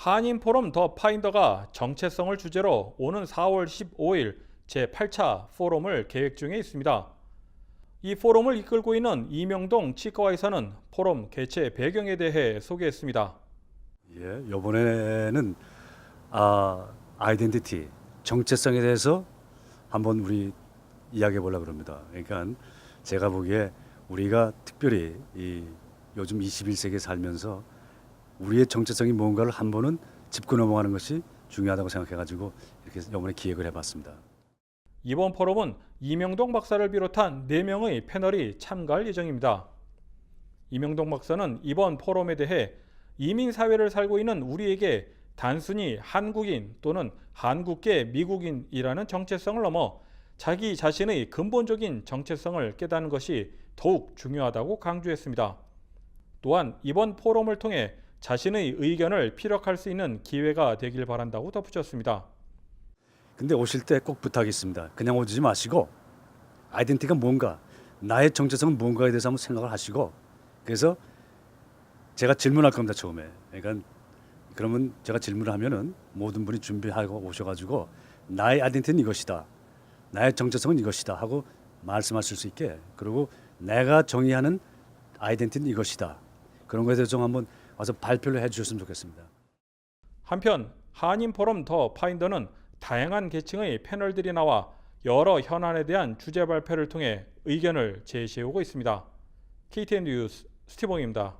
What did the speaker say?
한인 포럼 더 파인더가 정체성을 주제로 오는 4월 15일 제8차 포럼을 계획 중에 있습니다. 이 포럼을 이끌고 있는 이명동 치과 의사는 포럼 개최 배경에 대해 소개했습니다. 예, 이번에는 아, 아이덴티티 정체성에 대해서 한번 우리 이야기해 보려고 합니다. 그러니까 제가 보기에 우리가 특별히 이 요즘 21세기에 살면서 우리의 정체성이 뭔가를 한 번은 짚고 넘어가는 것이 중요하다고 생각해 가지고 이렇게 이번에 기획을 해 봤습니다. 이번 포럼은 이명동 박사를 비롯한 4명의 패널이 참가할 예정입니다. 이명동 박사는 이번 포럼에 대해 이민 사회를 살고 있는 우리에게 단순히 한국인 또는 한국계 미국인이라는 정체성을 넘어 자기 자신의 근본적인 정체성을 깨닫는 것이 더욱 중요하다고 강조했습니다. 또한 이번 포럼을 통해 자신의 의견을 피력할 수 있는 기회가 되길 바란다고 덧붙였습니다. 근데 오실 때 꼭 부탁이 있습니다. 그냥 오지 마시고 아이덴티티가 뭔가 나의 정체성은 뭔가에 대해서 한번 생각을 하시고 그래서 제가 질문할 겁니다 처음에. 그러니까 그러면 제가 질문을 하면은 모든 분이 준비하고 오셔가지고 나의 아이덴티티는 이것이다. 나의 정체성은 이것이다 하고 말씀하실 수 있게 그리고 내가 정의하는 아이덴티티는 이것이다. 그런 것에 대해서 좀 한번 와서 발표를 해주셨으면 좋겠습니다. 한편 한인 포럼 더 파인더는 다양한 계층의 패널들이 나와 여러 현안에 대한 주제 발표를 통해 의견을 제시해오고 있습니다. KTN 뉴스 스티봉입니다.